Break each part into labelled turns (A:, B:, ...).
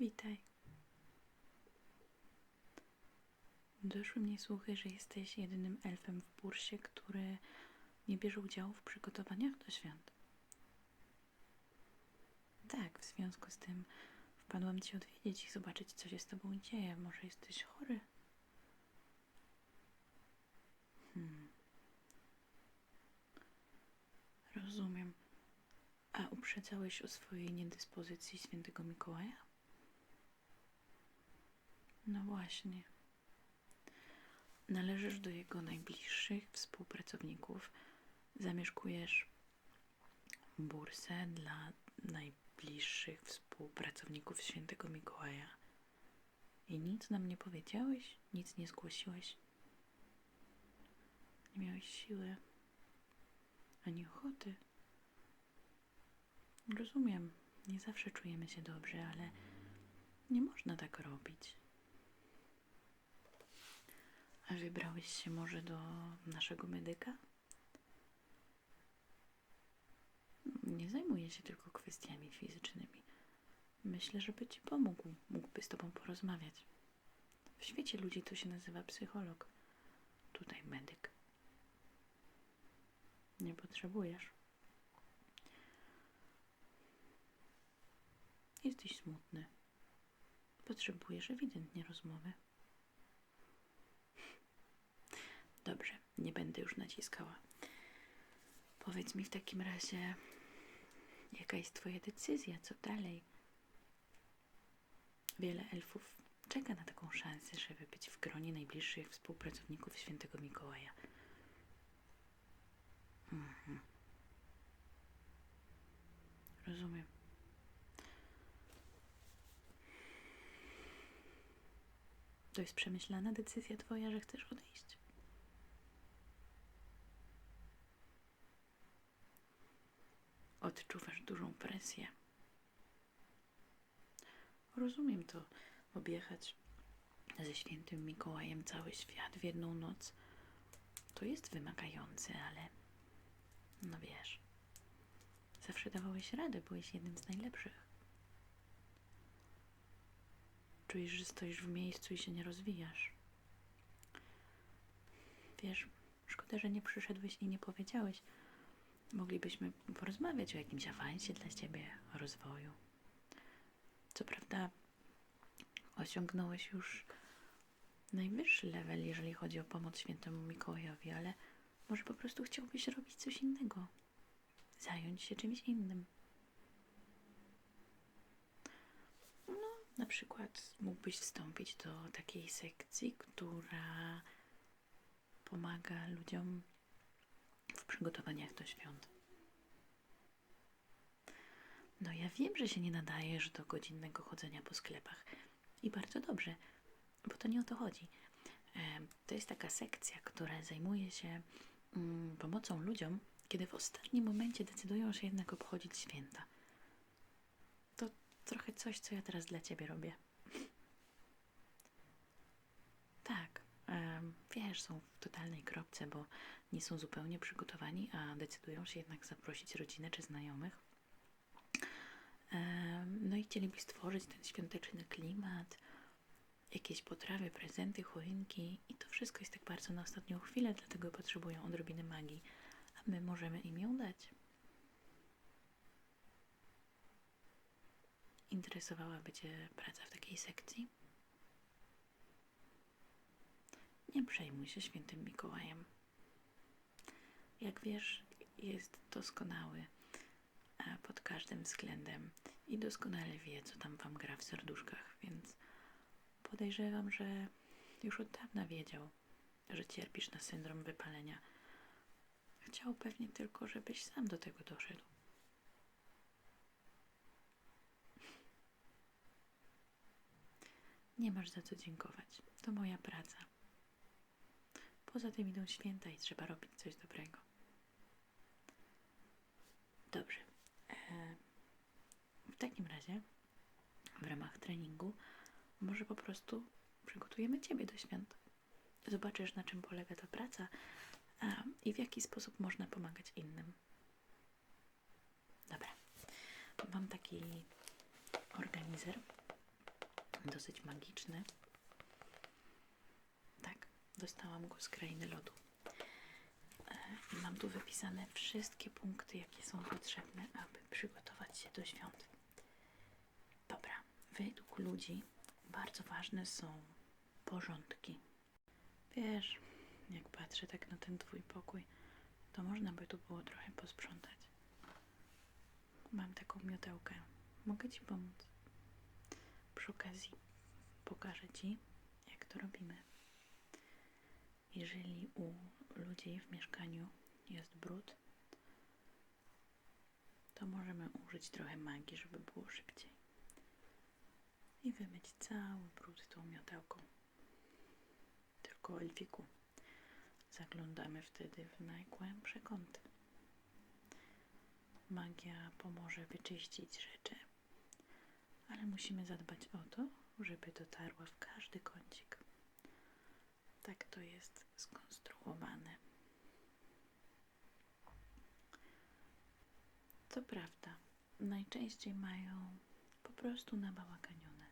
A: Witaj. Doszły mnie słuchy, że jesteś jedynym elfem w bursie, który nie bierze udziału w przygotowaniach do świąt. Tak, w związku z tym wpadłam Cię odwiedzić i zobaczyć, co się z Tobą dzieje. Może jesteś chory? Hmm. Rozumiem. A uprzedzałeś o swojej niedyspozycji świętego Mikołaja? No właśnie. Należysz do jego najbliższych współpracowników. Zamieszkujesz bursę dla najbliższych współpracowników świętego Mikołaja. I nic nam nie powiedziałeś, nic nie zgłosiłeś. Nie miałeś siły ani ochoty. Rozumiem, nie zawsze czujemy się dobrze, ale nie można tak robić. Wybrałeś się może do naszego medyka? Nie zajmuje się tylko kwestiami fizycznymi. Myślę, żeby ci pomógł, mógłby z tobą porozmawiać. W świecie ludzi to się nazywa psycholog. Tutaj medyk. Nie potrzebujesz. Jesteś smutny. Potrzebujesz ewidentnie rozmowy. Dobrze, nie będę już naciskała. Powiedz mi w takim razie, jaka jest Twoja decyzja, co dalej? Wiele elfów czeka na taką szansę, żeby być w gronie najbliższych współpracowników świętego Mikołaja. Mhm. Rozumiem. To jest przemyślana decyzja Twoja, że chcesz odejść. Odczuwasz dużą presję. Rozumiem to, objechać ze świętym Mikołajem cały świat w jedną noc. To jest wymagające, ale no wiesz, zawsze dawałeś radę, byłeś jednym z najlepszych. Czujesz, że stoisz w miejscu i się nie rozwijasz. Wiesz, szkoda, że nie przyszedłeś i nie powiedziałeś. Moglibyśmy porozmawiać o jakimś awansie dla ciebie, o rozwoju. Co prawda, osiągnąłeś już najwyższy level, jeżeli chodzi o pomoc świętemu Mikołajowi, ale może po prostu chciałbyś robić coś innego, zająć się czymś innym. No, na przykład mógłbyś wstąpić do takiej sekcji, która pomaga ludziom w przygotowaniach do świąt. No ja wiem, że się nie nadajesz do godzinnego chodzenia po sklepach i bardzo dobrze, bo to nie o to chodzi. E, to jest taka sekcja, która zajmuje się mm, pomocą ludziom, kiedy w ostatnim momencie decydują się jednak obchodzić święta. To trochę coś, co ja teraz dla Ciebie robię. Tak, wiesz, są w totalnej kropce, bo nie są zupełnie przygotowani, a decydują się jednak zaprosić rodzinę czy znajomych. No i chcieliby stworzyć ten świąteczny klimat, jakieś potrawy, prezenty, choinki i to wszystko jest tak bardzo na ostatnią chwilę, dlatego potrzebują odrobiny magii, a my możemy im ją dać. Interesowałaby Cię praca w takiej sekcji? Nie przejmuj się świętym Mikołajem. Jak wiesz, jest doskonały pod każdym względem i doskonale wie, co tam wam gra w serduszkach, więc podejrzewam, że już od dawna wiedział, że cierpisz na syndrom wypalenia. Chciał pewnie tylko, żebyś sam do tego doszedł. Nie masz za co dziękować. To moja praca. Poza tym idą święta i trzeba robić coś dobrego. Dobrze. E, w takim razie, w ramach treningu, może po prostu przygotujemy Ciebie do świąt. Zobaczysz, na czym polega ta praca i w jaki sposób można pomagać innym. Dobra. Mam taki organizer. dosyć magiczny. Tak, dostałam go z krainy lodu. Mam tu wypisane wszystkie punkty, jakie są potrzebne, aby przygotować się do świąt. Dobra, według ludzi bardzo ważne są porządki. Wiesz, jak patrzę tak na ten twój pokój, to można by tu było trochę posprzątać. Mam taką miotełkę. Mogę ci pomóc. Przy okazji pokażę ci, jak to robimy. Jeżeli u ludzi w mieszkaniu jest brud, to możemy użyć trochę magii, żeby było szybciej. I wymyć cały brud tą miotełką. Tylko elfiku. Zaglądamy wtedy w najgłębsze kąty. Magia pomoże wyczyścić rzeczy, ale musimy zadbać o to, żeby dotarła w każdy kącik. Tak to jest skonstruowane. To prawda, najczęściej mają po prostu nabałaganione.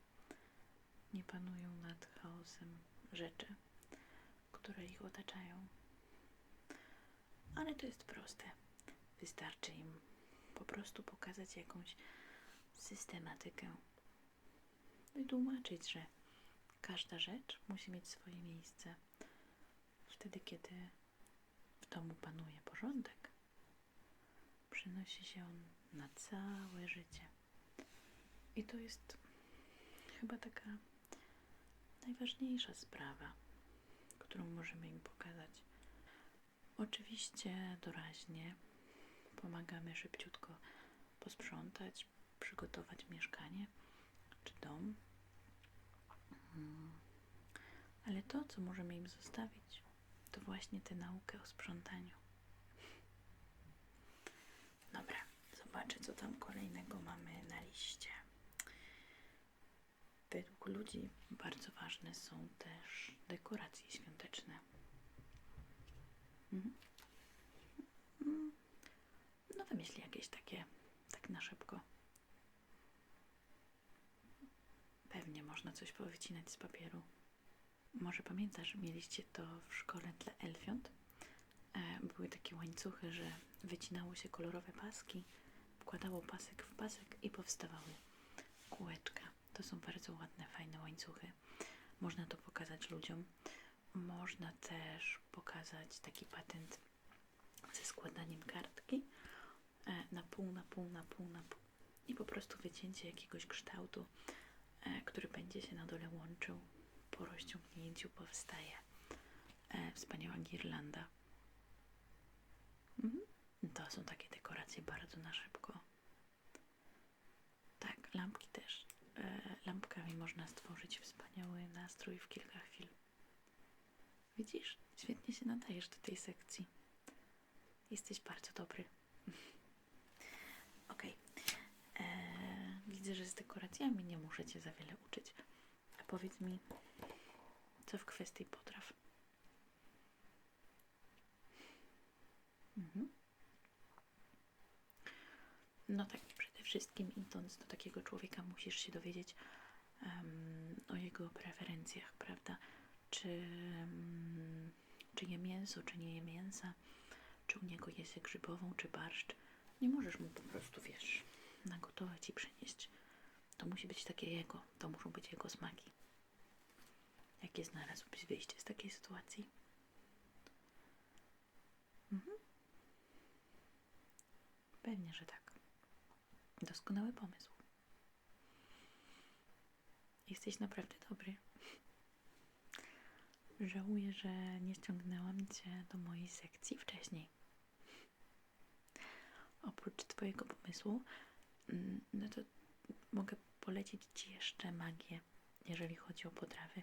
A: Nie panują nad chaosem rzeczy, które ich otaczają. Ale to jest proste. Wystarczy im po prostu pokazać jakąś systematykę. Wytłumaczyć, że każda rzecz musi mieć swoje miejsce. Wtedy, kiedy w domu panuje porządek, przynosi się on na całe życie. I to jest chyba taka najważniejsza sprawa, którą możemy im pokazać. Oczywiście doraźnie pomagamy szybciutko posprzątać, przygotować mieszkanie czy dom. Mm. Ale to, co możemy im zostawić, to właśnie tę naukę o sprzątaniu. Dobra, zobaczę, co tam kolejnego mamy na liście. Według ludzi bardzo ważne są też dekoracje świąteczne. Mhm. Mm. No wymyśl jakieś takie, tak na szybko. Pewnie można coś powycinać z papieru. Może pamiętasz, mieliście to w szkole dla elfiont? E, były takie łańcuchy, że wycinało się kolorowe paski, wkładało pasek w pasek i powstawały kółeczka. To są bardzo ładne, fajne łańcuchy. Można to pokazać ludziom. Można też pokazać taki patent ze składaniem kartki e, na pół, na pół, na pół, na pół i po prostu wycięcie jakiegoś kształtu, który będzie się na dole łączył. Po rozciągnięciu powstaje e, wspaniała girlanda. Mhm. To są takie dekoracje bardzo na szybko. Tak, lampki też. E, lampkami można stworzyć wspaniały nastrój w kilka chwil. Widzisz? Świetnie się nadajesz do tej sekcji. Jesteś bardzo dobry. ok. Widzę, że z dekoracjami nie muszę Cię za wiele uczyć. A powiedz mi, co w kwestii potraw? Mhm. No tak, przede wszystkim idąc do takiego człowieka musisz się dowiedzieć um, o jego preferencjach, prawda? Czy, um, czy je mięso, czy nie je mięsa, czy u niego jest grzybową, czy barszcz. Nie możesz mu po prostu, wiesz, nagotować i przynieść. To musi być takie jego, to muszą być jego smaki. Jakie znalazłbyś wyjście z takiej sytuacji? Mhm. Pewnie, że tak. Doskonały pomysł. Jesteś naprawdę dobry. Żałuję, że nie ściągnęłam Cię do mojej sekcji wcześniej. Oprócz Twojego pomysłu, mm, no to mogę polecić Ci jeszcze magię, jeżeli chodzi o potrawy,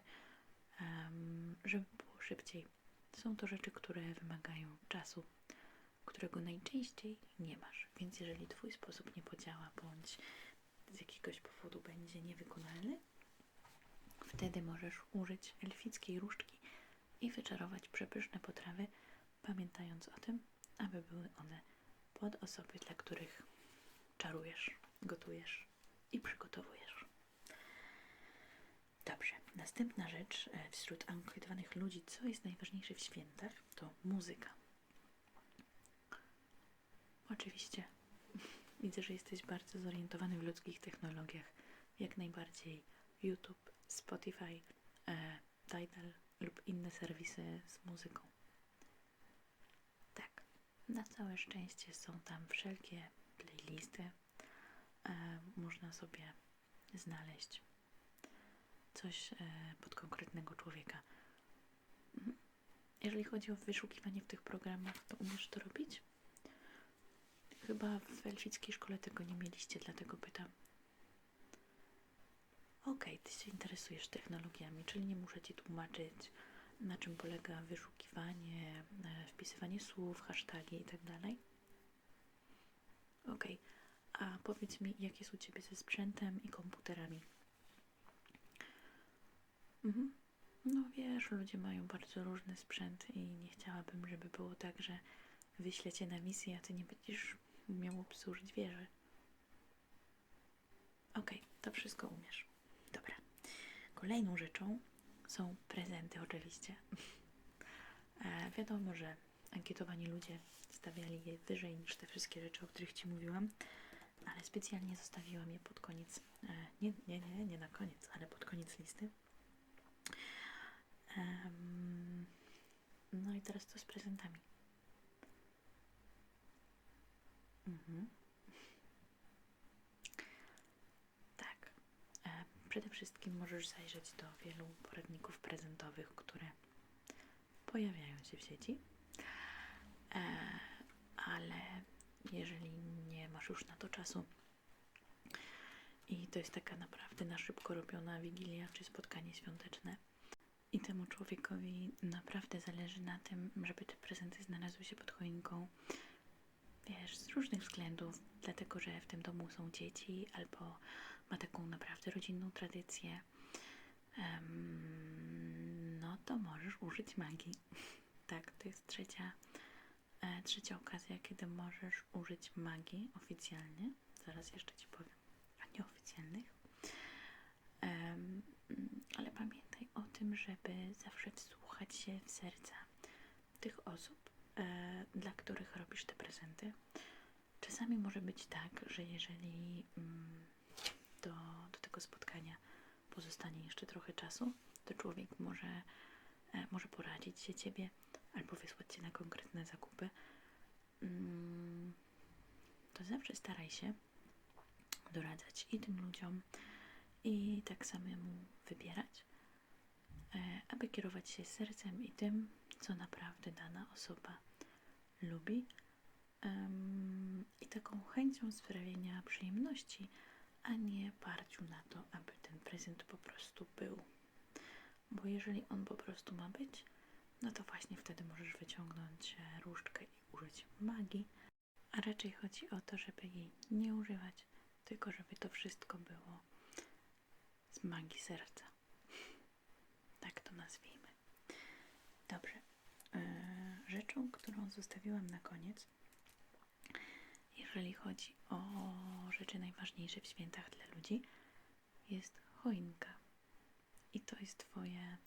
A: żeby było szybciej. Są to rzeczy, które wymagają czasu, którego najczęściej nie masz. Więc jeżeli Twój sposób nie podziała, bądź z jakiegoś powodu będzie niewykonalny, wtedy możesz użyć elfickiej różdżki i wyczarować przepyszne potrawy, pamiętając o tym, aby były one pod osoby, dla których czarujesz, gotujesz i przygotowujesz. Następna rzecz e, wśród ankietowanych ludzi, co jest najważniejsze w świętach, to muzyka. Oczywiście. Widzę, że jesteś bardzo zorientowany w ludzkich technologiach. Jak najbardziej YouTube, Spotify, e, Tidal lub inne serwisy z muzyką. Tak, na całe szczęście są tam wszelkie playlisty. E, można sobie znaleźć coś e, pod konkretnego człowieka. Jeżeli chodzi o wyszukiwanie w tych programach, to umiesz to robić? Chyba w elfickiej szkole tego nie mieliście, dlatego pytam. Okej, ty się interesujesz technologiami, czyli nie muszę ci tłumaczyć, na czym polega wyszukiwanie, e, wpisywanie słów, hasztagi itd. Okej, a powiedz mi, jak jest u ciebie ze sprzętem i komputerami? Mhm. No wiesz, ludzie mają bardzo różny sprzęt i nie chciałabym, żeby było tak, że wyślę cię na misję, a ty nie będziesz umiał obsłużyć wieży. Okej, to wszystko umiesz. Dobra. Kolejną rzeczą są prezenty oczywiście. E, wiadomo, że ankietowani ludzie stawiali je wyżej niż te wszystkie rzeczy, o których Ci mówiłam, ale specjalnie zostawiłam je pod koniec. E, nie, nie, nie, nie na koniec, ale pod koniec listy. No i teraz co z prezentami? Mhm. Tak. E, przede wszystkim możesz zajrzeć do wielu poradników prezentowych, które pojawiają się w sieci. E, ale jeżeli nie masz już na to czasu i to jest taka naprawdę na szybko robiona wigilia czy spotkanie świąteczne, i temu człowiekowi naprawdę zależy na tym, żeby te prezenty znalazły się pod choinką. Wiesz, z różnych względów, dlatego że w tym domu są dzieci, albo ma taką naprawdę rodzinną tradycję. Um, no to możesz użyć magii. tak, to jest trzecia, trzecia okazja, kiedy możesz użyć magii oficjalnie. Zaraz jeszcze Ci powiem a nieoficjalnych. Ale pamiętaj o tym, żeby zawsze wsłuchać się w serca tych osób, e, dla których robisz te prezenty. Czasami może być tak, że jeżeli mm, do, do tego spotkania pozostanie jeszcze trochę czasu, to człowiek może, e, może poradzić się ciebie albo wysłać cię na konkretne zakupy. Mm, to zawsze staraj się doradzać i tym ludziom, i tak samemu wybierać, e, aby kierować się sercem i tym, co naprawdę dana osoba lubi i taką chęcią sprawienia przyjemności, a nie parciu na to, aby ten prezent po prostu był. Bo jeżeli on po prostu ma być, no to właśnie wtedy możesz wyciągnąć różdżkę i użyć magii, a raczej chodzi o to, żeby jej nie używać, tylko żeby to wszystko było z magii serca. Tak to nazwijmy. Dobrze. E, rzeczą, którą zostawiłam na koniec, jeżeli chodzi o rzeczy najważniejsze w świętach dla ludzi, jest choinka. I to jest Twoje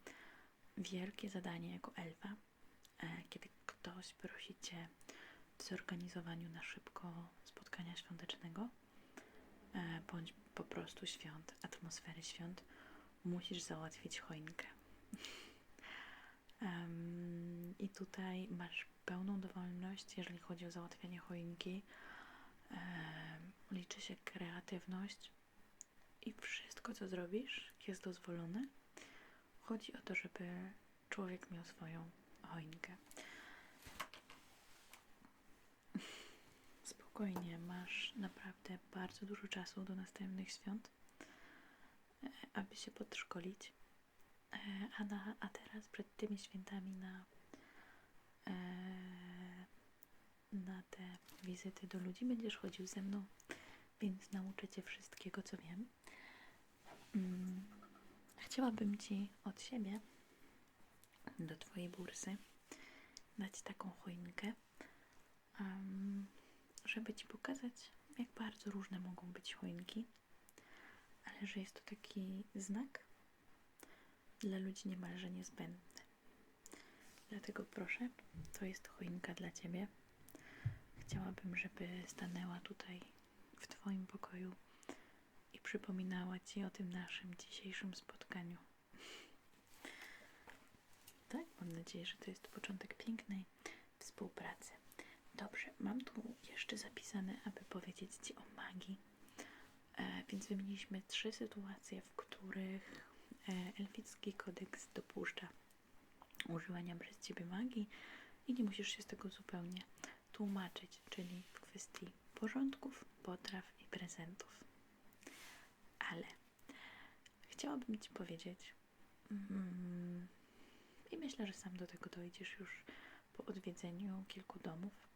A: wielkie zadanie jako elfa, e, kiedy ktoś prosi Cię w zorganizowaniu na szybko spotkania świątecznego, e, bądź po prostu świąt, atmosfery świąt, musisz załatwić choinkę. I tutaj masz pełną dowolność, jeżeli chodzi o załatwianie choinki. Um, liczy się kreatywność i wszystko, co zrobisz, jest dozwolone. Chodzi o to, żeby człowiek miał swoją choinkę. Spokojnie, masz naprawdę bardzo dużo czasu do następnych świąt, e, aby się podszkolić. E, a, na, a teraz przed tymi świętami na, e, na te wizyty do ludzi będziesz chodził ze mną, więc nauczę Cię wszystkiego, co wiem. Mm, chciałabym Ci od siebie do Twojej bursy dać taką choinkę. Um, żeby Ci pokazać, jak bardzo różne mogą być choinki, ale że jest to taki znak, dla ludzi niemalże niezbędne. Dlatego proszę, to jest choinka dla Ciebie. Chciałabym, żeby stanęła tutaj w Twoim pokoju i przypominała Ci o tym naszym dzisiejszym spotkaniu. Tak, mam nadzieję, że to jest początek pięknej współpracy. Dobrze, mam tu jeszcze zapisane, aby powiedzieć Ci o magii. E, więc wymieniliśmy trzy sytuacje, w których e, elficki kodeks dopuszcza używania przez Ciebie magii i nie musisz się z tego zupełnie tłumaczyć, czyli w kwestii porządków, potraw i prezentów. Ale chciałabym Ci powiedzieć, mm, i myślę, że sam do tego dojdziesz już po odwiedzeniu kilku domów,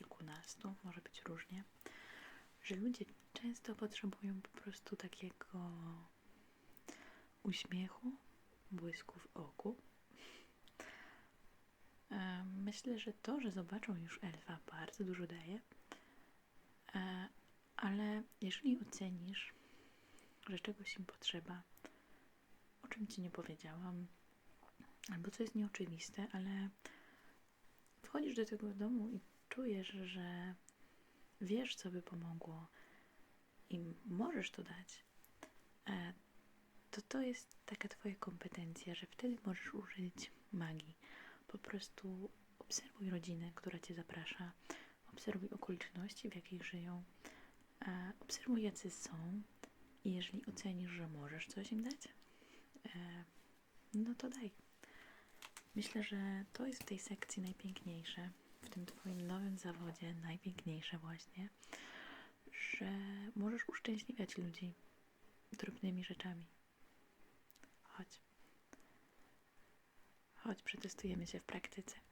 A: kilkunastu, może być różnie, że ludzie często potrzebują po prostu takiego uśmiechu, błysku w oku. E, Myślę, że to, że zobaczą już elfa, bardzo dużo daje. E, Ale jeżeli ocenisz, że czegoś im potrzeba, o czym ci nie powiedziałam, albo co jest nieoczywiste, ale wchodzisz do tego domu i czujesz, że wiesz, co by pomogło i możesz to dać, e, to to jest taka Twoja kompetencja, że wtedy możesz użyć magii. Po prostu obserwuj rodzinę, która Cię zaprasza, obserwuj okoliczności, w jakich żyją, e, obserwuj, jacy są i jeżeli ocenisz, że możesz coś im dać, e, no to daj. Myślę, że to jest w tej sekcji najpiękniejsze, w tym Twoim nowym zawodzie najpiękniejsze właśnie, że możesz uszczęśliwiać ludzi drobnymi rzeczami. Chodź. Chodź, przetestujemy się w praktyce.